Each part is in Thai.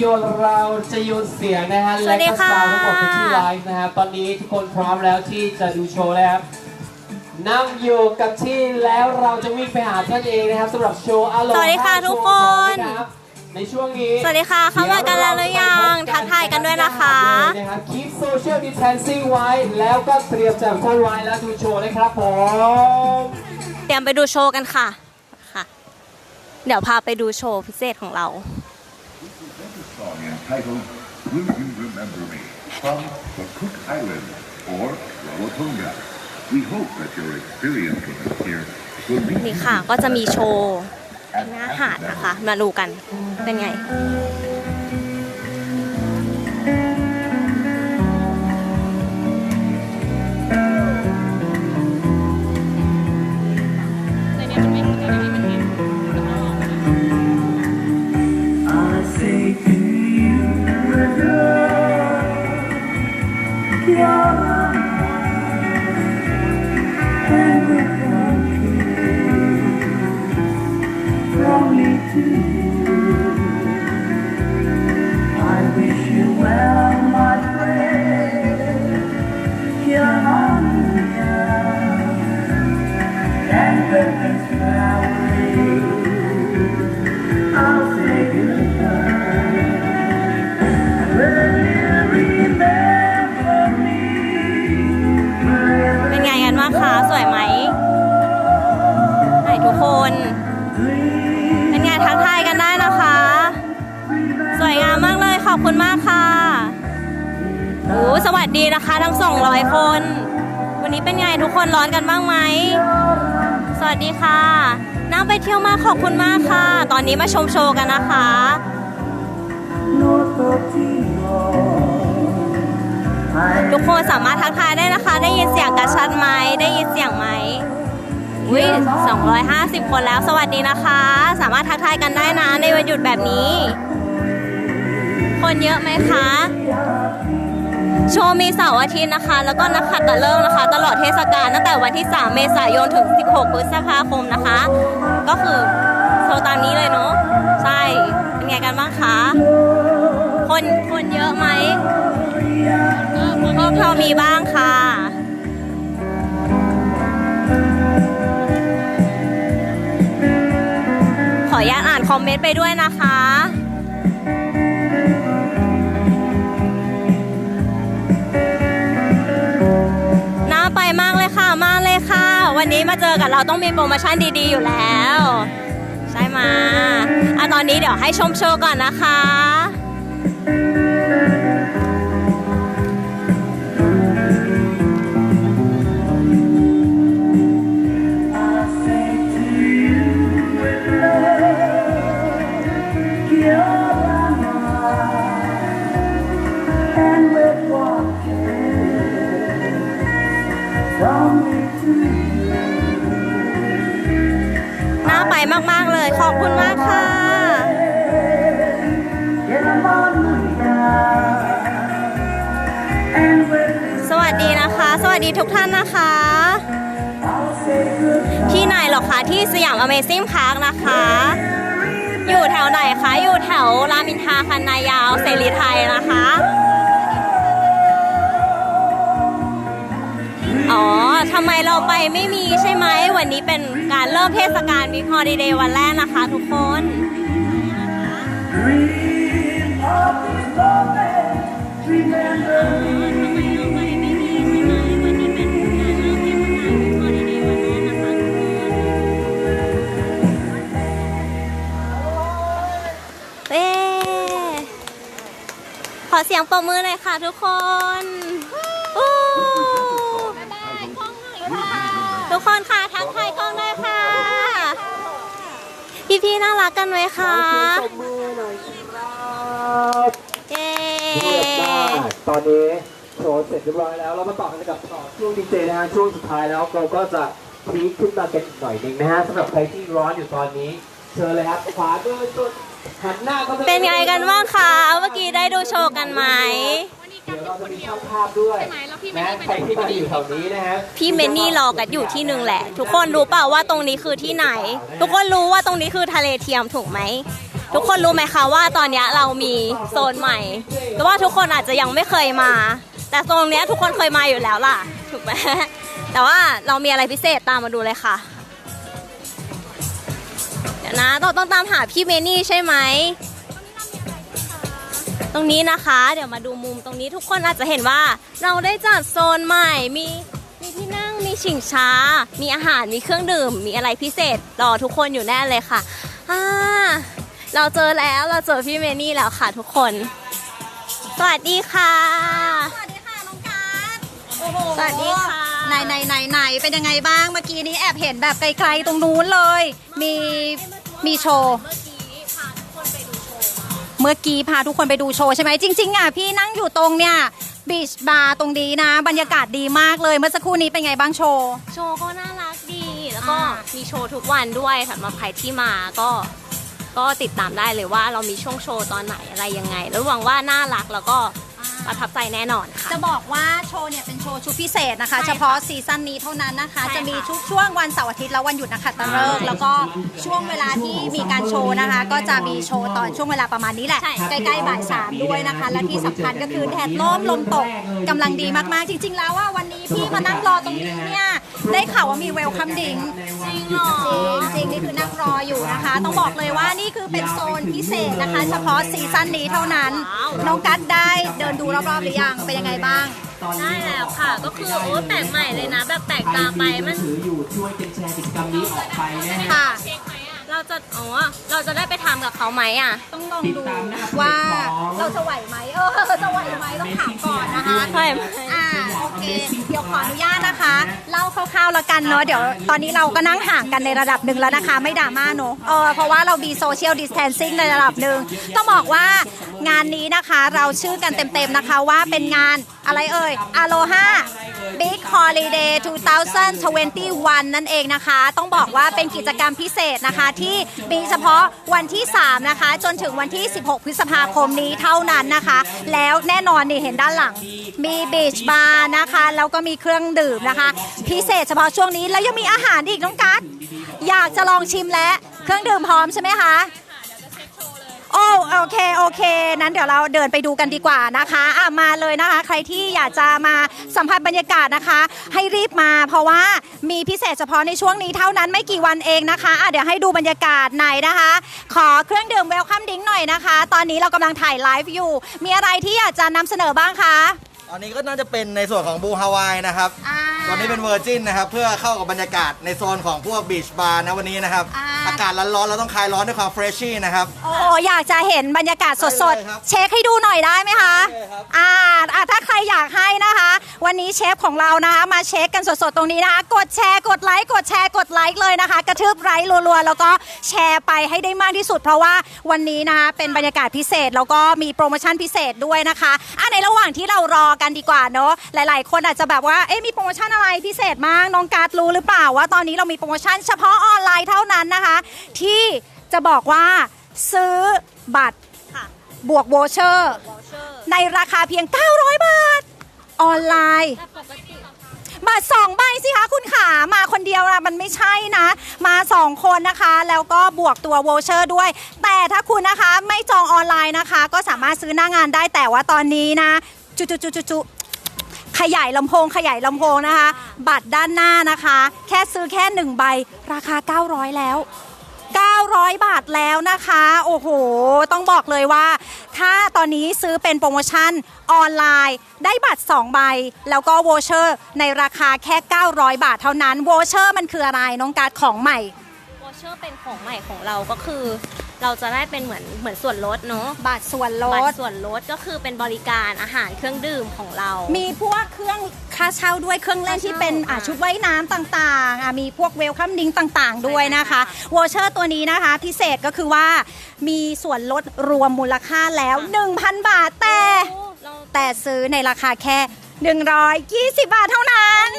โยนเราจะโยนเสียงนะฮะสวัสดีและก็ค่ะซาวด์ทั้งหมดเป็นที่ไลฟ์นะฮะตอนนี้ทุกคนพร้อมแล้วที่จะดูโชว์แล้วครับนั่งอยู่กับที่แล้วเราจะวิ่งไปหาท่านเองนะครับสำหรับโชว์อารมณ์สวัสดีค่ะทุกคนในช่วงนี้สวัสดีค่ะเข้ามากันแล้วหรือยังทักทายกันด้วยนะคะนะครับ keep social distancing ไว้แล้วก็เตรียมจับคนไว้แล้วดูโชว์นะครับผมเตรียมไปดูโชว์กันค่ะค่ะ เดี๋ยวพาไปดูโชว์พิเศษของเรา song entitled Will You Remember Me from the Cook Islands or Rarotonga. We hope that your experience with us here will leave นี่ you ค่ะ ก็จะมีโชว์ as หน้า happy หาด as นะคะ มาดูกัน เป็นไง ดีนะคะ ทั้ง 200 คน วันนี้เป็นไงทุกคนร้อนกันบ้างไหม สวัสดีค่ะนั่งไปเที่ยวมาขอบคุณมากค่ะ ตอนนี้มาชมโชว์กันนะคะทุกคนสามารถทักทายได้นะคะ ได้ยินเสียงกระชัดไหม ได้ยินเสียงไหมอุ้ย250 คนแล้ว สวัสดีนะคะ สามารถทักทายกันได้นะในวันหยุดแบบนี้ คนเยอะไหมคะ โชว์มีเสาร์อาทิตย์นะคะ แล้วก็นักขัตฤกษ์นะคะ ตลอดเทศกาลตั้งแต่วันที่ 3 เมษายนถึง 16 พฤษภาคมนะคะ ก็คือโชว์ตามนี้เลยเนาะใช่เป็นไงกันบ้างคะคนคนเยอะไหมก็พอมีบ้างค่ะขออนุญาตอ่านคอมเมนต์ไปด้วยนะคะ วันนี้มาเจอกับเราต้องมีโปรโมชั่นดีๆอยู่แล้ว ใช่มาอะตอนนี้เดี๋ยวให้ชมโชว์ก่อนนะคะ อบคุณมากค่ะ สวัสดีนะคะ สวัสดีทุกท่านนะคะ ที่ไหนหรอคะที่สยาม Amazing Park นะคะ อยู่แถวไหนคะ อยู่แถวรามินทาคันนายาวเสรีไทยนะคะ อ๋อทำไมเราไปไม่มีใช่ไหม วันนี้เป็นการเริ่มเทศกาลบิ๊กฮอ l ิเดย์วันแรกนะคะทุกคน เอ๊ขอเสียงปรบมือหน่อยค่ะทุกคนอู้ทุกคนค่ะทักทายกล้องด้วยค่ะ พี่ๆน่ารักกันไหมคะปรบมือหน่อยครับเย้เยี่ยมมากตอนนี้โชว์เสร็จเรียบร้อยแล้ว เรามาต่อกันกับต่อช่วงดีเจนะฮะช่วงสุดท้ายแล้วเราก็จะพีคขึ้นมากันอีกหน่อยหนึ่งนะฮะสำหรับใครที่ร้อนอยู่ตอนนี้ เชิญเลยครับขวามือสุดหันหน้าเข้าปเป็นไงกันบ้างคะ เมื่อกี้ได้ดูโชว์กันไหม เดี๋ยวเราจะมีช่างภาพด้วยนะใครที่มาอยู่แถวนี้นะฮะพี่เมนนี่รอกันอยู่ที่หนึ่งแหละ ทุกคนรู้เปล่าว่าตรงนี้คือที่ไหน ทุกคนรู้ว่าตรงนี้คือทะเลเทียมถูกไหมทุกคนรู้ไหมคะว่าตอนเนี้ยเรามีโซนใหม่ แต่ว่าทุกคนอาจจะยังไม่เคยมา แต่โซนเนี้ยทุกคนเคยมาอยู่แล้วล่ะ ถูกไหมแต่ว่าเรามีอะไรพิเศษตามมาดูเลยค่ะ เดี๋ยวนะต้องต้องตามหาพี่เมนี่ใช่ไหม ตรงนี้นะคะ เดี๋ยวมาดูมุมตรงนี้ทุกคนอาจจะเห็นว่า เราได้จัดโซนใหม่มีมีที่นั่งมีชิงช้า มีอาหารมีเครื่องดื่ม มีอะไรพิเศษรอทุกคนอยู่แน่เลยค่ะอ่าเราเจอแล้วเราเจอพี่เมนี่แล้วค่ะทุกคน สวัสดีค่ะ สวัสดีค่ะน้องการ์ดโอ้โหสวัสดีค่ะไหนไหนไหนไหนเป็นยังไงบ้างเมื่อกี้นี้แอบเห็นแบบไกลๆตรงนู้นเลย มีมีโชว์ เมื่อกี้พาทุกคนไปดูโชว์ใช่ไหมจริงๆอะพี่นั่งอยู่ตรงเนี่ยบีชบาร์ตรงนี้นะ บรรยากาศดีมากเลยเมื่อสักครู่นี้เป็นไงบ้างโชว์ โชว์ก็น่ารักดี แล้วก็อ่า มีโชว์ทุกวันด้วยสำหรับใครที่มาก็ก็ติดตามได้เลยว่าเรามีช่วงโชว์ตอนไหนอะไรยังไง แล้วหวังว่าน่ารักแล้วก็ ประทับใจแน่นอนค่ะ จะบอกว่าโชว์เนี่ยเป็นโชว์ชุดพิเศษนะคะ ใช่ค่ะเฉพาะซีซั่นนี้เท่านั้นนะคะ ใช่ค่ะจะมีทุกช่วงวันเสาร์อาทิตย์และวันหยุดนะคะตะเลิกษ์แล้วก็ช่วงเวลาที่มีการโชว์นะคะ ก็จะมีโชว์ตอนช่วงเวลาประมาณนี้แหละใกล้ๆบ่ายสามด้วยนะคะ และที่สำคัญก็คือแดดร่มลมตกกำลังดีมากๆ จริง ๆ แล้วว่าวันนี้พี่มานั่งรอตรงนี้เนี่ย ได้ข่าวว่ามีเวลคัมดิงจริงเหรอจริงๆนี่คือนั่งรออยู่นะคะ ต้องบอกเลยว่านี่คือเป็นโซนพิเศษนะคะ เฉพาะซีซั่นนี้เท่านั้น น้องกัดได้เดินดูรอบๆหรือยัง เป็นยังไงบ้าง ได้แล้วค่ะ ก็คือโอ้แปลกใหม่เลยนะ แบบแปลกตาไปมันถืออยู่ช่วยเป็นแชร์กิจกรรมนี้ออกไปนะฮะค่ะเราจะอ๋อเราจะได้ไปทำกับเขาไหมอะ ต้องลองติดดูตามหน้าเพจว่าของเราจะไหวไหมเออจะไหวไหมต้องถามก่อนนะคะไหวไหมอ่าโอเค เดี๋ยวขออนุญาตนะคะเล่าคร่าวๆแล้วกันเนาะเดี๋ยวตอนนี้เราก็นั่งห่างกันในระดับหนึ่งแล้วนะคะ ไม่ดราม่าเนาะเออเพราะว่าเรามีโซเชียลดิสเทนซิ่งในระดับหนึ่งต้องบอกว่างานนี้นะคะเราชื่อกันเต็มๆนะคะว่าเป็นงานอะไรเอ่ย Aloha Big Holiday 2021 นั่นเองนะคะ ต้องบอกว่าเป็นกิจกรรมพิเศษนะคะ ที่มีเฉพาะวันที่ 3 นะคะ จนถึงวันที่ 16 พฤษภาคมนี้เท่านั้นนะคะ แล้วแน่นอนนี่เห็นด้านหลัง มีบีชบาร์นะคะแล้วก็มีเครื่องดื่มนะคะ พิเศษเฉพาะช่วงนี้แล้วยังมีอาหารอีกน้องกัสอยากจะลองชิมและเครื่องดื่มพร้อมใช่ไหมคะโอ้โอเคโอเค นั้นเดี๋ยวเราเดินไปดูกันดีกว่านะคะอะมาเลยนะคะ ใครที่อยากจะมาสัมผัสบรรยากาศนะคะ ให้รีบมา เพราะว่ามีพิเศษเฉพาะในช่วงนี้เท่านั้นไม่กี่วันเองนะคะอะเดี๋ยวให้ดูบรรยากาศไหนนะคะ ขอเครื่องดื่มเวลคัมดิ้งหน่อยนะคะ ตอนนี้เรากำลังถ่ายไลฟ์อยู่ มีอะไรที่อยากจะนำเสนอบ้างคะ ตอนนี้ก็น่าจะเป็นในส่วนของบูฮาวายนะครับอ่าตอนนี้เป็นเวอร์จินนะครับ เพื่อเข้ากับบรรยากาศในโซนของพวกบีชบาร์นะวันนี้นะครับ อ่า อากาศร้อนๆเราต้องคลายร้อนด้วยความเฟรชชี่นะครับ โอ้อยากจะเห็นบรรยากาศสดได้เลยครับๆ เช็คให้ดูหน่อยได้ไหมคะได้ครับ อ่าอ่าถ้าใครอยากให้นะคะ วันนี้เชฟของเรานะคะ มาเช็คกันสดๆตรงนี้นะคะ กดแชร์กดไลค์กดแชร์กดไลค์เลยนะคะ กระทืบไลค์รัวๆ แล้วก็แชร์ไปให้ได้มากที่สุด เพราะว่าวันนี้นะคะเป็นบรรยากาศพิเศษแล้วก็มีโปรโมชั่นพิเศษด้วยนะคะอะในระหว่างที่เรารอกันดีกว่าเนาะหลาย ๆ คนอาจจะแบบว่าเอ๊ะมีโปรโมชั่นอะไรพิเศษมากน้องการ์ดรู้หรือเปล่าว่าตอนนี้เรามีโปรโมชั่นเฉพาะออนไลน์เท่านั้นนะคะ ที่จะบอกว่าซื้อบัตรค่ะบวกโวเชอร์ในราคาเพียง 900 บาท ออนไลน์แต่ปกติบัตรสองใบสิคะคุณขามาคนเดียวนะมันไม่ใช่นะ มาสองคนนะคะ แล้วก็บวกตัวโวเชอร์ด้วย แต่ถ้าคุณนะคะไม่จองออนไลน์นะคะ ก็สามารถซื้อหน้างานได้แต่ว่าตอนนี้นะ จุจุจุจุจุขยายลำโพงขยายลำโพงนะคะ บัตรด้านหน้านะคะ แค่ซื้อแค่หนึ่งใบ ราคา 900 แล้ว 900 บาทแล้วนะคะ โอ้โห ต้องบอกเลยว่า ถ้าตอนนี้ซื้อเป็นโปรโมชั่นออนไลน์ ได้บัตร 2 ใบ แล้วก็โวเชอร์ ในราคาแค่ 900 บาทเท่านั้น โวเชอร์มันคืออะไรน้องการ์ดของใหม่ วอเชอร์เป็นของใหม่ของเราก็คือ เราจะได้เป็นเหมือนเหมือนส่วนลดเนาะบัตรส่วนลบัตด รส่วนลดก็คือเป็นบริการอาหารเครื่องดื่มของเรามีพวกเครื่องค่าเช่าด้วยเครื่องเล่นที่เป็นอะอ่าชุดว่ายน้ำต่างๆอะมีพวกเวลคัมดิ้งต่างๆ ด้วยนะคะวอเชอร์ตัวนี้นะคะ พิเศษก็คือว่ามีส่วนลดรวมมูลค่าแล้ว1,000 บาทแต่ เราแต่ซื้อในราคาแค่ 120 บาทเท่านั้น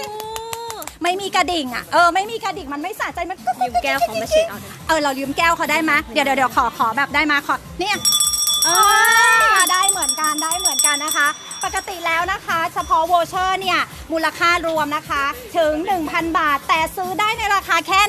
ไม่มีกระดิ่งอะเออไม่มีกระดิ่งมันไม่สะใจมันยืมแก้วเขามาเช็คเอาเถอะเออเรายืมแก้วเขาได้ไหมยเดี๋ยวเดี๋ยวเดี๋ยวขอขอแบบได้มาขอเนี่ยเออได้เหมือนกันได้เหมือนกันนะคะ ปกติแล้วนะคะ เฉพาะโวเชอร์เนี่ยมูลค่ารวมนะคะถึง 1,000 บาท แต่ซื้อได้ในราคาแค่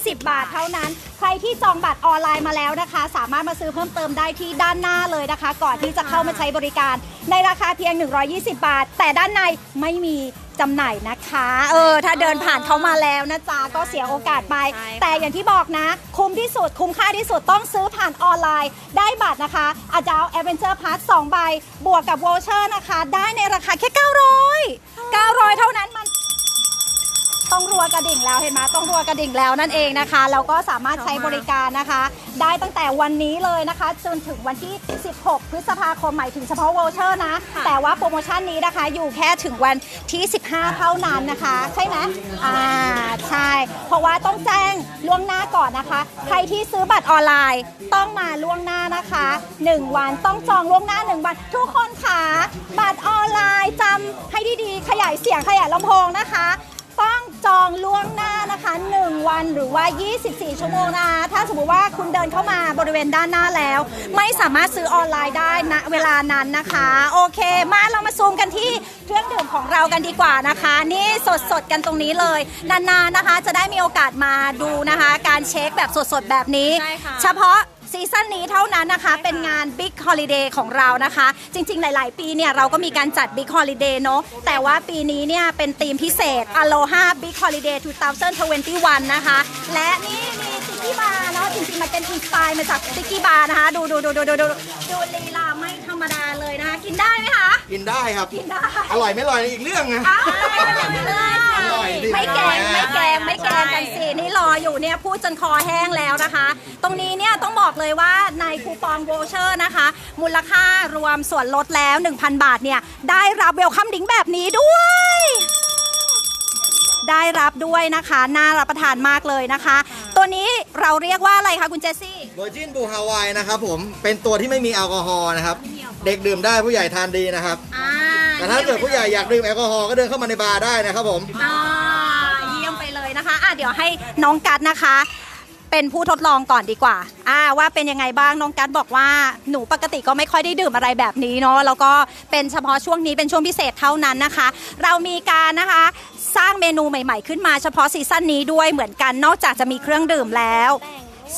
120 บาทเท่านั้น ใครที่จองบัตรออนไลน์มาแล้วนะคะ สามารถมาซื้อเพิ่มเติมได้ที่ด้านหน้าเลยนะคะ ก่อนที่จะเข้ามาใช้บริการ ในราคาเพียง 120 บาท แต่ด้านในไม่มี จำหน่ายนะคะ เออ ถ้าเดินผ่านเขามาแล้วนะจ๊ะก็เสียโอกาสไป ใช่ค่ะ แต่อย่างที่บอกนะ คุ้มที่สุด คุ้มค่าที่สุดต้องซื้อผ่านออนไลน์ ได้บัตรนะคะ อาจจะเอา Adventure Pass 2 ใบ บวกกับ Voucher นะคะ ได้ในราคาแค่ 900 900 เท่านั้นมัน ต้องรัวกระดิ่งแล้วเห็นไหมต้องรัวกระดิ่งแล้วนั่นเองนะคะแล้วก็สามารถใช้บริการนะคะ ได้ตั้งแต่วันนี้เลยนะคะ จนถึงวันที่ 16 พฤษภาคมหมายถึงเฉพาะโวเชอร์นะ แต่ว่าโปรโมชั่นนี้นะคะอยู่แค่ถึงวันที่ 15 เท่านั้นนะคะ ใช่ไหมอ่าใช่ เพราะว่าต้องแจ้งล่วงหน้าก่อนนะคะ ใครที่ซื้อบัตรออนไลน์ต้องมาล่วงหน้านะคะ 1 วันต้องจองล่วงหน้า 1 วัน ทุกคนค่ะบัตรออนไลน์จำให้ดีๆ ขยายเสียงขยายลำโพงนะคะ ต้องจองล่วงหน้านะคะ 1 วันหรือว่า 24 ชั่วโมงนะถ้าสมมติว่าคุณเดินเข้ามาบริเวณด้านหน้าแล้ว ไม่สามารถซื้อออนไลน์ได้ณเวลานั้นนะคะ โอเค มาเรามาซูมกันที่เครื่องดื่มของเรากันดีกว่านะคะ นี่สดๆกันตรงนี้เลย นานๆนะคะ จะได้มีโอกาสมาดูนะคะ การเช็คแบบสดๆแบบนี้ใช่ค่ะเฉพาะ ซีซั่นนี้เท่านั้นนะคะ เป็นงาน Big Holiday ของเรานะคะ จริง ๆ หลาย ๆ ปีเนี่ยเราก็มีการจัด Big Holiday เนอะแต่ว่าปีนี้เนี่ยเป็นธีมพิเศษ Aloha Big Holiday 2021 นะคะ และนี่มีซิกกี้บาร์เนาะจริง ๆ มันเป็นอินสปายมาจากซิกกี้บาร์นะคะดูดูดูดูดูดูดูลีลาไม่ธรรมดาเลยนะคะ กินได้ไหมคะ กินได้ครับ กินได้ อร่อยไม่อร่อยอีกเรื่องนะอ้าวร่อยดิ ไม่แกงไม่แกงไม่แกงกันสินี่รออยู่เนี่ยพูดจนคอแห้งแล้วนะคะ ตรงนี้เนี่ยต้องบอกเลยว่าในคูปองโวเชอร์นะคะ มูลค่ารวมส่วนลดแล้ว 1,000 บาทเนี่ย ได้รับเวลคัมดิงแบบนี้ด้วย ได้รับด้วยนะคะ น่ารับประทานมากเลยนะคะ ตัวนี้เราเรียกว่าอะไรคะคุณเจสซี่ เวอร์จินบูฮาวายนะครับผมเป็นตัวที่ไม่มีแอลกอฮอล์นะครับ เด็กดื่มได้ผู้ใหญ่ทานดีนะครับ อ่าแต่ถ้าเกิดผู้ใหญ่อยากดื่มแอลกอฮอล์ก็เดินเข้ามาในบาร์ได้นะครับผม อ่าเยี่ยมไปเลยนะคะอะเดี๋ยวให้น้องกัดนะคะ เป็นผู้ทดลองก่อนดีกว่า อ่าว่าเป็นยังไงบ้างน้องกัดบอกว่าหนูปกติก็ไม่ค่อยได้ดื่มอะไรแบบนี้เนาะแล้วก็เป็นเฉพาะช่วงนี้เป็นช่วงพิเศษเท่านั้นนะคะ เรามีการนะคะ สร้างเมนูใหม่ ๆ ขึ้นมาเฉพาะซีซั่นนี้ด้วยเหมือนกันนอกจากจะมีเครื่องดื่มแล้ว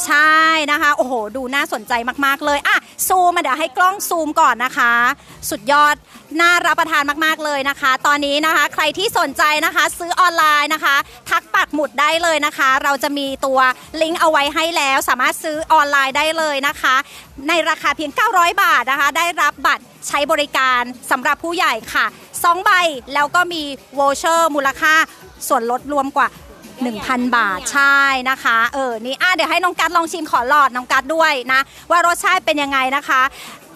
ใช่นะคะ โอ้โห ดูน่าสนใจมากๆเลยอะซูมมาเดี๋ยวให้กล้องซูมก่อนนะคะ สุดยอดน่ารับประทานมากๆเลยนะคะ ตอนนี้นะคะ ใครที่สนใจนะคะ ซื้อออนไลน์นะคะ ทักปักหมุดได้เลยนะคะ เราจะมีตัวลิงก์เอาไว้ให้แล้ว สามารถซื้อออนไลน์ได้เลยนะคะ ในราคาเพียง 900 บาทนะคะ ได้รับบัตรใช้บริการสำหรับผู้ใหญ่ค่ะ2ใบแล้วก็มีโวเชอร์มูลค่าส่วนลดรวมกว่า 1,000 บาทใช่นะคะ เออนี่อะเดี๋ยวให้น้องกัดลองชิมขอหลอดน้องกัดด้วยนะ ว่ารสชาติเป็นยังไงนะคะ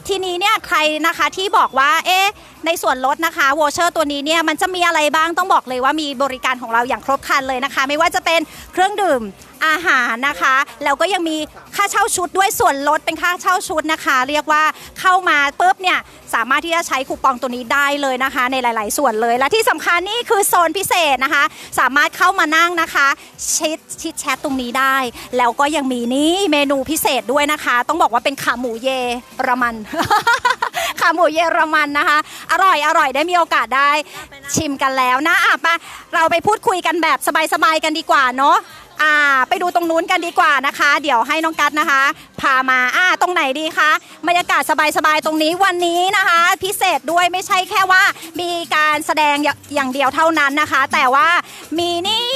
ทีนี้เนี่ยใครนะคะที่บอกว่าเอ๊ะในส่วนลดนะคะวอเชอร์ตัวนี้เนี่ยมันจะมีอะไรบ้างต้องบอกเลยว่ามีบริการของเราอย่างครบครันเลยนะคะ ไม่ว่าจะเป็นเครื่องดื่มอาหารนะคะ แล้วก็ยังมีค่าเช่าชุดด้วยส่วนลดเป็นค่าเช่าชุดนะคะ เรียกว่าเข้ามาปุ๊บเนี่ย สามารถที่จะใช้คูปองตัวนี้ได้เลยนะคะ ในหลาย ๆ ส่วนเลย และที่สำคัญนี่คือโซนพิเศษนะคะ สามารถเข้ามานั่งนะคะชิดชิดแชทตรงนี้ได้ แล้วก็ยังมีนี่เมนูพิเศษด้วยนะคะ ต้องบอกว่าเป็นขาหมูเยรมันขาหมูเยอรมันนะคะ อร่อยอร่อยได้มีโอกาสได้ชิมกันแล้วนะอะไปเราไปพูดคุยกันแบบสบายๆกันดีกว่าเนาะ อ่าไปดูตรงนู้นกันดีกว่านะคะ เดี๋ยวให้น้องกัดนะคะ พามาอ่าตรงไหนดีคะบรรยากาศสบายๆตรงนี้วันนี้นะคะ พิเศษด้วยไม่ใช่แค่ว่า มีการแสดงอย่างเดียวเท่านั้นนะคะ แต่ว่ามีนี่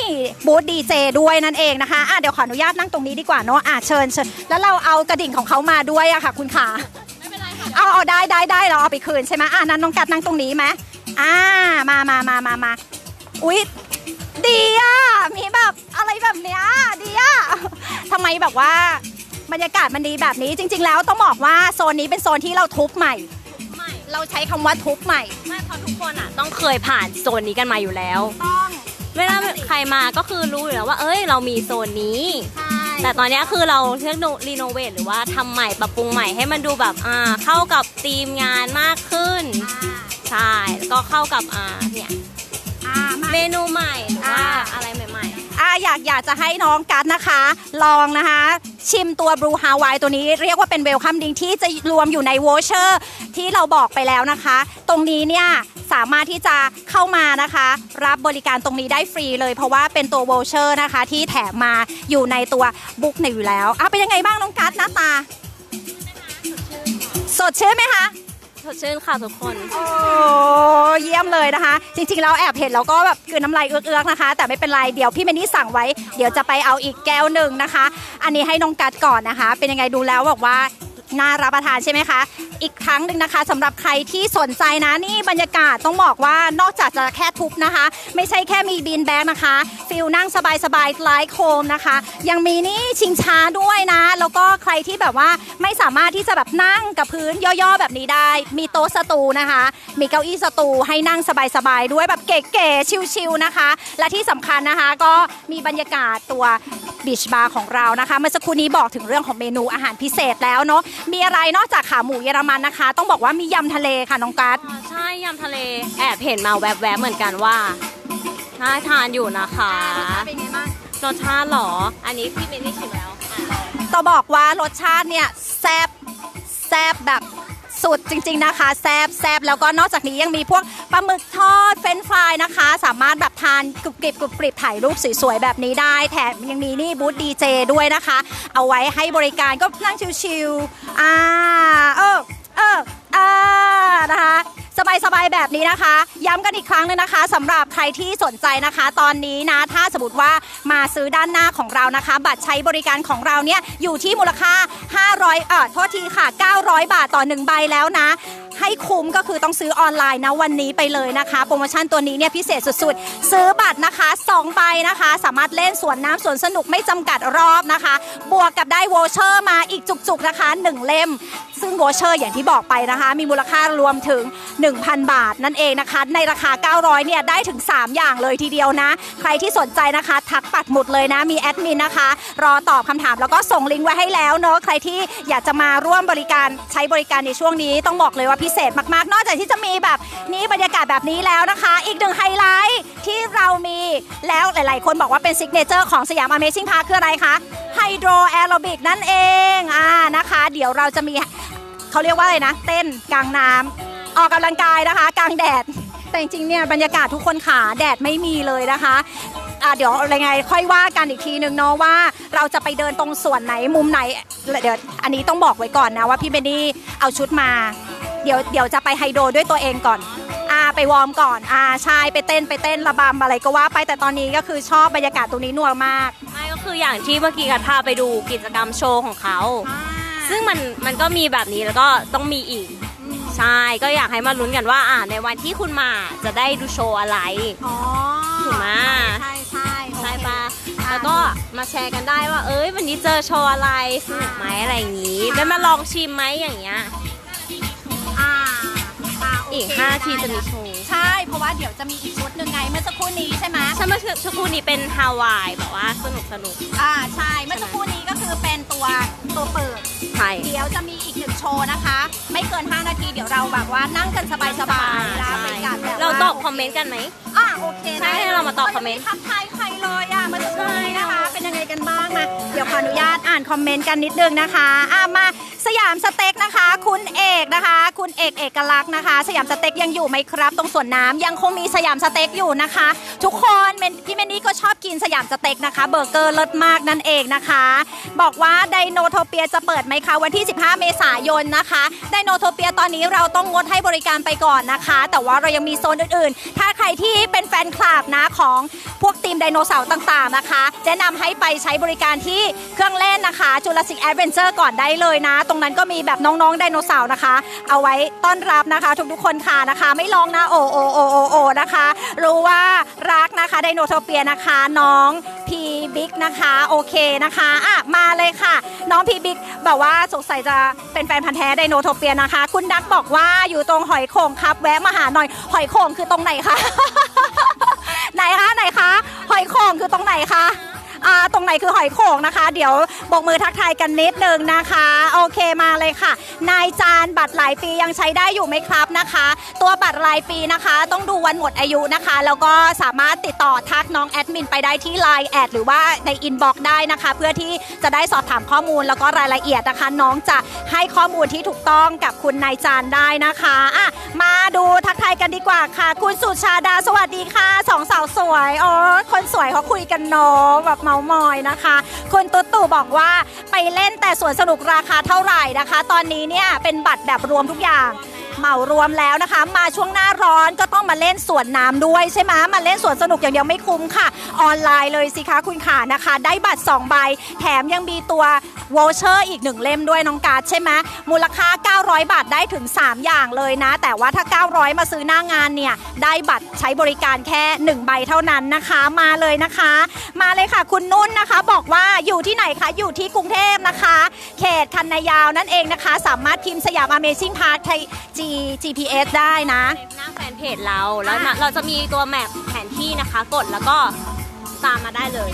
บูธดีเจด้วยนั่นเองนะคะอะเดี๋ยวขออนุญาตนั่งตรงนี้ดีกว่าเนาะอะเชิญเชิญแล้วเราเอากระดิ่งของเขามาด้วยอะค่ะ คุณขาเอาเอาได้ได้ได้เราเอาไปคืนใช่ไหมอ่านั้นน้องกัดนั่งตรงนี้ไหมอ่ามามามามามาอุ๊ยดีอะมีแบบอะไรแบบ แบบว่าบรรยากาศมันดีแบบนี้ จริง ๆ แล้วต้องบอกว่าโซนนี้เป็นโซนที่เราทุบใหม่ ไม่เราใช้คำว่าทุบใหม่ ไม่เพราะทุกคนอะ ต้องเคยผ่านโซนนี้กันมาอยู่แล้ว ต้องเวลาใครมาก็คือรู้อยู่แล้วว่า เอ้ย เรามีโซนนี้ ใช่แต่ตอนเนี้ยคือเราเรียกรีโนเวทหรือว่าทำใหม่ปรับปรุงใหม่ให้มันดูแบบอ่าเข้ากับธีมงานมากขึ้น ใช่ แล้วก็เข้ากับอ่าเนี่ย อ่ามา เมนูใหม่หรือว่าอ่า อะไรใหม่ อ่าอยากอยากจะให้น้องกัดนะคะ ลองนะคะ ชิมตัวบรูฮาวายตัวนี้เรียกว่าเป็นเวลคัมดิงที่จะรวมอยู่ในโวเชอร์ที่เราบอกไปแล้วนะคะ ตรงนี้เนี่ยสามารถที่จะเข้ามานะคะ รับบริการตรงนี้ได้ฟรีเลย เพราะว่าเป็นตัวโวเชอร์นะคะ ที่แถมมาอยู่ในตัวบุ๊กหนึ่อยู่แล้วอะเป็นยังไงบ้างน้องกัสหน้าตา สดชื่นไหมคะส ดชื่นค่ะทุกคน โอ้เยี่ยมเลยนะคะ จริงๆแล้วแอบเห็นแล้วก็แบบคือน้ำลายเอื้อกๆนะคะ แต่ไม่เป็นไรเดี๋ยวพี่เมนี่สั่งไว้ เดี๋ยวจะไปเอาอีกแก้วหนึ่งนะคะ อันนี้ให้น้องกัดก่อนนะคะ เป็นยังไงดูแล้วบอกว่า น่ารับประทานใช่ไหมคะ อีกครั้งหนึ่งนะคะสำหรับใครที่สนใจนะนี่บรรยากาศต้องบอกว่านอกจากจะแค่ทุบนะคะ ไม่ใช่แค่มีบีนแบ็กนะคะฟิลนั่งสบายๆไลค์โคมนะคะ ยังมีนี่ชิงช้าด้วยนะ แล้วก็ใครที่แบบว่าไม่สามารถที่จะแบบนั่งกับพื้นย่อๆแบบนี้ได้ มีโต๊ะสตูนะคะ มีเก้าอี้สตูให้นั่งสบายๆด้วยแบบเก๋ๆชิลๆนะคะ และที่สำคัญนะคะก็มีบรรยากาศตัวบีชบาร์ของเรานะคะเมื่อสักครู่นี้บอกถึงเรื่องของเมนูอาหารพิเศษแล้วเนาะมีอะไรนอกจากขาหมูเยอรมันนะคะ ต้องบอกว่ามียำทะเลค่ะน้องกัสใช่ยำทะเลแอบเห็นมาแวบๆเหมือนกันว่าน่าทานอยู่นะคะเป็นไงบ้างรสชาติเหรอ อันนี้พี่เมนี่ชิมแล้วอะลองต้องบอกว่ารสชาติเนี่ยแซบแซบแบบ สุดจริง ๆนะคะแซบแซบแล้วก็นอกจากนี้ยังมีพวกปลาหมึกทอดเฟรนฟรายนะคะ สามารถแบบทานกรุบกริบกรุบกริบถ่ายรูปสวยๆแบบนี้ได้ แถมยังมีนี่บูธดีเจด้วยนะคะ เอาไว้ให้บริการก็นั่งชิวๆอ่าเออเอออ่านะคะ สบายๆแบบนี้นะคะ ย้ำกันอีกครั้งนึงนะคะสำหรับใครที่สนใจนะคะ ตอนนี้นะ ถ้าสมมติว่ามาซื้อด้านหน้าของเรานะคะ บัตรใช้บริการของเราเนี่ยอยู่ที่มูลค่า 500เอ่อโทษทีค่ะ 900 บาทต่อ 1 ใบแล้วนะให้คุ้มก็คือต้องซื้อออนไลน์นะวันนี้ไปเลยนะคะ โปรโมชั่นตัวนี้เนี่ยพิเศษสุดๆ ซื้อบัตรนะคะ2ใบนะคะ สามารถเล่นสวนน้ำสวนสนุกไม่จำกัดรอบนะคะ บวกกับได้โวเชอร์มาอีกจุกๆนะคะ1 เล่ม ซึ่งโวเชอร์อย่างที่บอกไปนะคะ มีมูลค่ารวมถึง 1,000 บาทนั่นเองนะคะ ในราคา 900เนี่ยได้ถึง 3 อย่างเลยทีเดียวนะ ใครที่สนใจนะคะทักปัดหมุดเลยนะมีแอดมินนะคะ รอตอบคำถามแล้วก็ส่งลิงก์ไว้ให้แล้วเนอะใครที่อยากจะมาร่วมบริการใช้บริการในช่วงนี้ต้องบอกเลยว่าพิเศษมากๆ นอกจากที่จะมีแบบนี้บรรยากาศแบบนี้แล้วนะคะ อีกหนึ่งไฮไลท์ที่เรามีแล้วหลาย ๆ คนบอกว่าเป็นซิกเนเจอร์ของสยาม Amazing Park คืออะไรคะไฮโดรแอโรบิกนั่นเองอ่านะคะ เดี๋ยวเราจะมีเขาเรียกว่าอะไรนะ เต้นกลางน้ำออกกำลังกายนะคะกลางแดด แต่จริงๆเนี่ยบรรยากาศทุกคนขาแดดไม่มีเลยนะคะอะเดี๋ยวอะไรไงค่อยว่ากันอีกทีนึงเนาะว่าเราจะไปเดินตรงส่วนไหนมุมไหนเดี๋ยวอันนี้ต้องบอกไว้ก่อนนะว่าพี่เบนนี่เอาชุดมา เดี๋ยวเดี๋ยวจะไปไฮโดรด้วยตัวเองก่อนอ่าไปวอร์มก่อนอ่าใช่ไปเต้นไปเต้นระบำอะไรก็ว่าไปแต่ตอนนี้ก็คือชอบบรรยากาศตรงนี้นัวมากไม่ก็คืออย่างที่เมื่อกี้กันพาไปดูกิจกรรมโชว์ของเขา ซึ่งมันมันก็มีแบบนี้แล้วก็ต้องมีอีก ใช่ก็อยากให้มาลุ้นกันว่าอ่าในวันที่คุณมาจะได้ดูโชว์อะไรอ๋อถูกไหมใช่ใช่ใช่ปะอ่าแล้วก็มาแชร์กันได้ว่า เอ้ยวันนี้เจอโชว์อะไรสนุกไหมอะไรอย่างนี้ได้มาลองชิมไหมอย่างเงี้ยอ่าาโเค อีก5นาทีจะมีโชว์ใช่ เพราะว่าเดี๋ยวจะมีอีกชุดหนึ่งไงเมื่อสักครู่นี้ใช่ไหมใช่เมื่อสักครู่นี้เป็นฮาวายแบบว่าสนุกสนุก อ่าใช่เมื่อสักครู่นี้ก็ คือเป็นตัวตัวเปิด ใช่ เดี๋ยวจะมีอีกหนึ่งโชว์นะคะ ไม่เกิน 5 นาทีเดี๋ยวเราแบบว่านั่งกันสบายๆแล้วบรรยากาศแบบว่เราตอบคอมเมนต์กันไหม อ่าโอเคใช่ให้เรามาตอบคอมเมนต์ไทักทายใครเลยอะเมื่อสักครู่นี้นะคะ เป็นยังไงกันบ้างมาเดี๋ยวขออนุญาตอ่านคอมเมนต์กันนิดนึงนะคะอ่ามาสยามสเต็กนะคะ คุณเอกนะคะ คุณเอกเอกลักษณ์นะคะ สยามสเต็กยังอยู่ไหมครับ ตรงสวนน้ำยังคงมีสยามสเต็กอยู่นะคะ ทุกคนเมนพี่เมนนี่ก็ชอบกินสยามสเต็กนะคะเบอร์เกอร์เลิศมากนั่นเองนะคะบอกว่าไดโนโทเปียจะเปิดไหมคะ วันที่ 15 เมษายนนะคะไดโนโทเปียตอนนี้เราต้องงดให้บริการไปก่อนนะคะ แต่ว่าเรายังมีโซนอื่นๆ ถ้าใครที่เป็นแฟนคลับนะของพวกทีมไดโนเสาร์ต่างๆนะคะ แนะนำให้ไปใช้บริการที่เครื่องเล่นนะคะจูราสสิกแอดเวนเจอร์ก่อนได้เลยนะ ตรงนั้นก็มีแบบน้องๆไดโนเสาร์นะคะ เอาไว้ต้อนรับนะคะ ทุกๆคนค่ะนะคะ ไม่ลองนะโอโอโอโอโอนะคะ รู้ว่ารักนะคะไดโนโทเปียนะคะน้องพีบิ๊กนะคะโอเคนะคะอะมาเลยค่ะ น้องพีบิ๊กแบบว่าสงสัยจะเป็นแฟนพันธ์แท้ไดโนโทเปียนะคะ คุณดักบอกว่าอยู่ตรงหอยโข่งครับ แวะมาหาหน่อย หอยโข่งคือตรงไหนคะ ไหนคะไหนคะ หอยโข่งคือตรงไหนคะ อ่าตรงไหนคือหอยโข่งนะคะ เดี๋ยวบกมือทักทายกันนิดนึงนะคะ โอเคมาเลยค่ะ นายจานบัตรหลายปียังใช้ได้อยู่ไหมครับนะคะ ตัวบัตรรายปีนะคะ ต้องดูวันหมดอายุนะคะ แล้วก็สามารถติดต่อทักน้องแอดมินไปได้ที่ Line แอดหรือว่าในอินบ็อกได้นะคะ เพื่อที่จะได้สอบถามข้อมูลแล้วก็รายละเอียดนะคะ น้องจะให้ข้อมูลที่ถูกต้องกับคุณนายจานได้นะคะอะมาดูทักทายกันดีกว่าค่ะ คุณสุชาดาสวัสดีค่ะสองสาวสวยโอ้คนสวยเขาคุยกันเนาะแบบมามอยนะคะ คุณตุ๊ตู่บอกว่าไปเล่นแต่สวนสนุกราคาเท่าไหร่นะคะ ตอนนี้เนี่ยเป็นบัตรแบบรวมทุกอย่าง เหมารวมแล้วนะคะ มาช่วงหน้าร้อนก็ต้องมาเล่นสวนน้ำด้วยใช่ไหมมาเล่นสวนสนุกอย่างเดียวไม่คุ้มค่ะ ออนไลน์เลยสิคะคุณขานะคะ ได้บัตร 2 ใบ แถมยังมีตัววอลเชอร์อีกหนึ่งเล่มด้วยน้องการ์ดใช่ไหมมูลค่า 900 บาทได้ถึง 3 อย่างเลยนะ แต่ว่าถ้า 900 มาซื้อหน้างานเนี่ย ได้บัตรใช้บริการแค่ 1 ใบเท่านั้นนะคะ มาเลยนะคะ มาเลยค่ะคุณนุ่นนะคะ บอกว่าอยู่ที่ไหนคะอยู่ที่กรุงเทพนะคะ เขตคันนายาวนั่นเองนะคะ สามารถพิมพ์สยาม Amazing Park ไทย G GPS ได้นะ หน้าแฟนเพจเราแล้วนะอะเราจะมีตัวแมปแผนที่นะคะ กดแล้วก็ตามมาได้เลย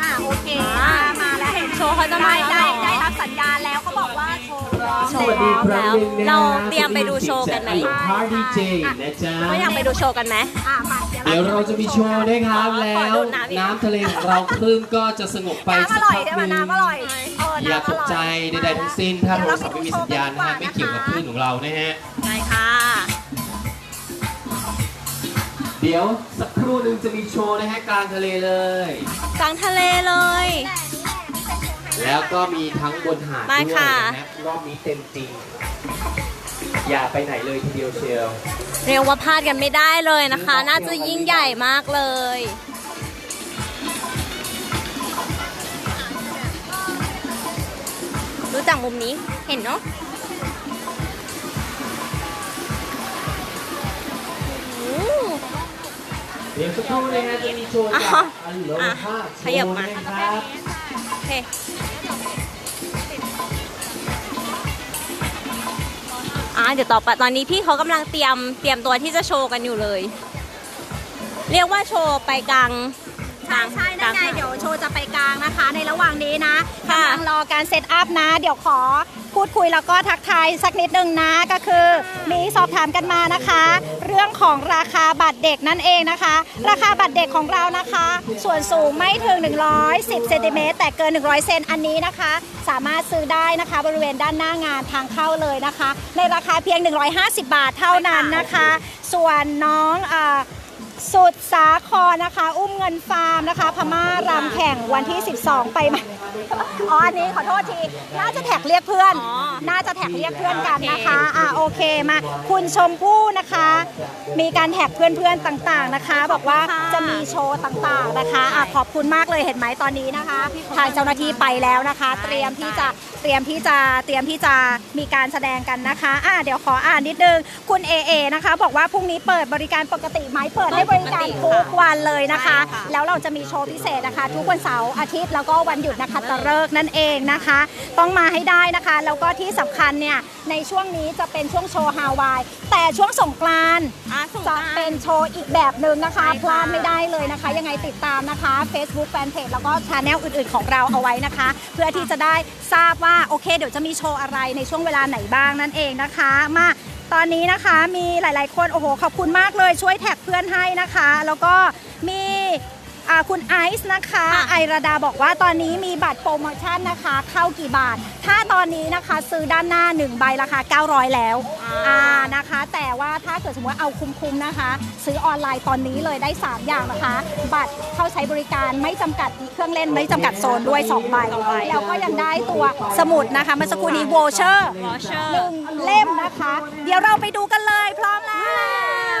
อ่าโอเคอ่ามาแล้วเห็นโชว์เขาจะมาได้แล้วเหรอได้ได้รับสัญญาณแล้ว เขาบอกว่าโชว์พร้อมโชว์พร้อมแล้วเราเตรียมไปดูโชว์กันไหม พาร์ตี้เจนะจ๊ะ ก็อยากไปดูโชว์กันไหม อ่ามาเดี๋ยวเราจะมีโชว์นะครับขอแล้วดูน้ำอีกน้ำทะเลของเราคลื่นก็จะสงบไปน้ำอสักร่อยพักได้หไหมนึ่งน้ำอร่อยเอออย่าน้ำตอกร่อยใจใดๆทั้งสิ้น ถ้าโทรศัพท์ไม่มีสัญญาณนะฮะไม่เกี่ยวกับคลื่นของเรานะฮะได้ค่ะ เดี๋ยวสักครู่หนึ่งจะมีโชว์นะฮะกลางทะเลเลย กลางทะเลเลย แล้วก็มีทั้งบนหาดมาด้วยค่ะนะฮะรอบนี้เต็มจริง อย่าไปไหนเลยทีเดียวเชียวเรียกว่าพลาดกันไม่ได้เลยนะคะ น่าจะยิ่งใหญ่มากเลยดูจากมุมนี้เห็นเนาะโอ้โหเดี๋ยวสักครู่นะฮะจะมีโชว์จากอะอันโลอะภาพขยับมาโชว์นะครับโอเค อ่าเดี๋ยวต่อไปตอนนี้พี่เขากำลังเตรียมเตรียมตัวที่จะโชว์กันอยู่เลย เรียกว่าโชว์ไปกลางกใช่ลางใช่นั่นไงกลาเดี๋ยวโชว์จะไปกลางนะคะ ในระหว่างนี้นะค่ะ กำลังรอการเซตอัพนะ เดี๋ยวขอ พูดคุยแล้วก็ทักทายสักนิดนึงนะก็คือมีสอบถามกันมานะคะ เรื่องของราคาบัตรเด็กนั่นเองนะคะ ราคาบัตรเด็กของเรานะคะ ส่วนสูงไม่ถึง 110เซนติเมตรแต่เกิน 100 เซนอันนี้นะคะ สามารถซื้อได้นะคะ บริเวณด้านหน้างานทางเข้าเลยนะคะ ในราคาเพียง 150 บาทเท่านั้นนะคะ ส่วนน้องอ่า สุดสาครนะคะ อุ้มเงินฟาร์มนะคะ พม่ารำแข่งวันที่ 12 ไปมาอ๋ออันนี้ขอโทษที น่าจะแท็กเรียกเพื่อนอ๋อน่าจะแท็กเรียกเพื่อนกันนะคะ อ่าโอเคมา คุณชมพู่นะคะ มีการแท็กเพื่อนๆต่างๆนะคะ บอกว่าจะมีโชว์ต่างๆนะคะอะขอบคุณมากเลยเห็นไหมตอนนี้นะคะ ทางเจ้าหน้าที่ไปแล้วนะคะ เตรียมที่จะเตรียมที่จะเตรียมที่จะมีการแสดงกันนะคะ อะเดี๋ยวขออ่านนิดนึง คุณเอเอนะคะ บอกว่าพรุ่งนี้เปิดบริการปกติไหมเปิดให้บริการทุกวันเลยนะคะใช่ค่ะแล้วเราจะมีโชว์พิเศษนะคะ ทุกวันเสาร์อาทิตย์แล้วก็วันหยุดนะคะตะเลิกษ์นั่นเองนะคะ ต้องมาให้ได้นะคะ แล้วก็ที่สำคัญเนี่ยในช่วงนี้จะเป็นช่วงโชว์ฮาวาย แต่ช่วงสงกรานต์อะส่งจะมาเป็นโชว์อีกแบบหนึ่งนะคะใช่ค่ะพลาดไม่ได้เลยนะคะ ยังไงติดตามนะคะ Facebook Fanpage แล้วก็ช anel อื่นๆของเราเอาไว้นะคะ เพื่อที่จะได้ทราบว่าโอเค เดี๋ยวจะมีโชว์อะไรในช่วงเวลาไหนบ้างนั่นเองนะคะ มา ตอนนี้นะคะมีหลาย ๆ คนโอ้โหขอบคุณมากเลยช่วยแท็กเพื่อนให้นะคะ แล้วก็มี คุณไอซ์นะคะค่ะไอราดาบอกว่าตอนนี้มีบัตรโปรโมชั่นนะคะ เข้ากี่บาท ถ้าตอนนี้นะคะซื้อด้านหน้า 1 ใบราคา 900 แล้วอ่านะคะ แต่ว่าถ้าเกิดสมมติว่าเอาคุ้มๆนะคะ ซื้อออนไลน์ตอนนี้เลยได้ 3 อย่างนะคะ บัตรเข้าใช้บริการไม่จำกัดเครื่องเล่นไม่จำกัดโซนด้วย2ใบแล้วก็ยังได้ตัวสมุดนะคะเมื่อสักครู่นี้โวเชอร์ voucher หนึ่งเล่มนะคะ เดี๋ยวเราไปดูกันเลยพร้อมแล้ว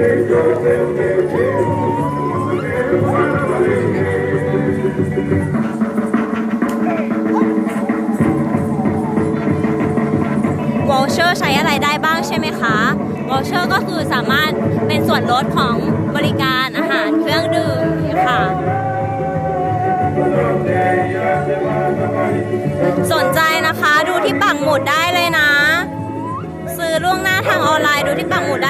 วอลเชอร์ใช้อะไรได้บ้างใช่ไหมคะวอลเชอร์ก็คือสามารถเป็นส่วนลดของบริการอาหารเครื่องดื่มค่ะสนใจนะคะดูที่ปักหมุดได้เลยนะ ซื้อล่วงหน้าทางออนไลน์ดูที่ปักหมุดได้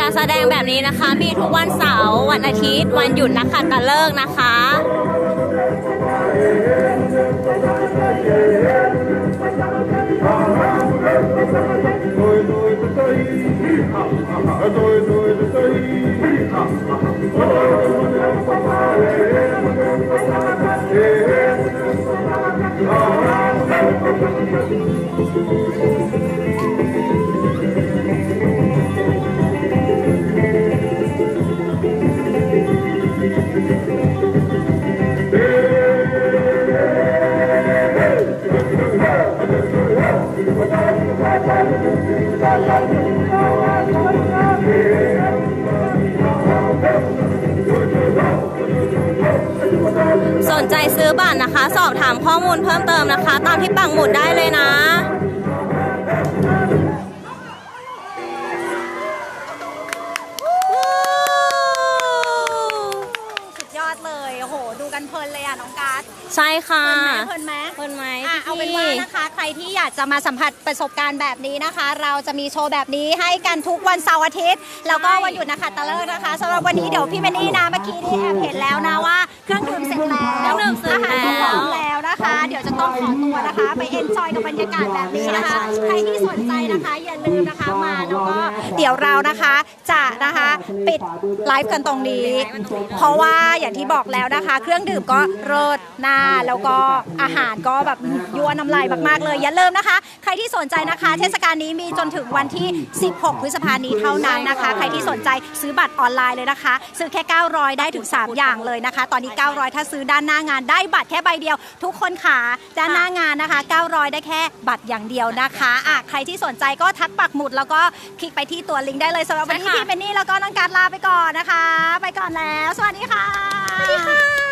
การแสดงแบบนี้นะคะ มีทุกวันเสาร์วันอาทิตย์ วันหยุดนักขัตฤกษ์นะคะ นะคะ สอบถามข้อมูลเพิ่มเติมนะคะ ตามที่ปักหมุดได้เลยนะากจะมาสัมผัสประสบการณ์แบบนี้นะคะ เราจะมีโชว์แบบนี้ให้กันทุกวันเสาร์อาทิตย์ แล้วก็วันหยุดนะคะตะเลิกนะคะสำหรับวันนี้เดี๋ยวพี่เมนี่นะเมื่อกี้นี่แอบเห็นแล้วนะว่า เครื่องดื่มเสร็จแล้วเครื่องดื่มเสร็จแล้ว แล้วนะคะ เดี๋ยวจะต้องขอตัวนะคะ ไปเอนจอยกับบรรยากาศแบบนี้นะคะ ใครที่สนใจนะคะอย่าลืมนะคะมาแล้วก็ เดี๋ยวเรานะคะจะนะคะปิดไลฟ์กันตรงนี้ เพราะว่าอย่างที่บอกแล้วนะคะ เครื่องดื่มก็เลิศหน้าแล้วก็อาหารก็แบบยั่วน้ำลายมากๆเลย อย่าลืมนะคะ ใครที่สนใจนะคะ เทศกาลนี้มีจนถึงวันที่ 16 พฤษภาคมนี้เท่านั้นนะคะ ใครที่สนใจซื้อบัตรออนไลน์เลยนะคะ ซื้อแค่ 900 ได้ถึง 3 อย่างเลยนะคะ ตอนนี้ 900 ถ้าซื้อด้านหน้างานได้บัตรแค่ใบเดียว ทุกคนค่ะด้านหน้างานนะคะ 900 ได้แค่บัตรอย่างเดียวนะคะอะใครที่สนใจก็ทักปักหมุดแล้วก็คลิกไปที่ตัวลิงก์ได้เลยสำหรับวันนี้ใช่ค่ะพี่เบนนี่แล้วก็น้องการลาไปก่อนนะคะ ไปก่อนแล้ว สวัสดีค่ะสวัสดีค่ะ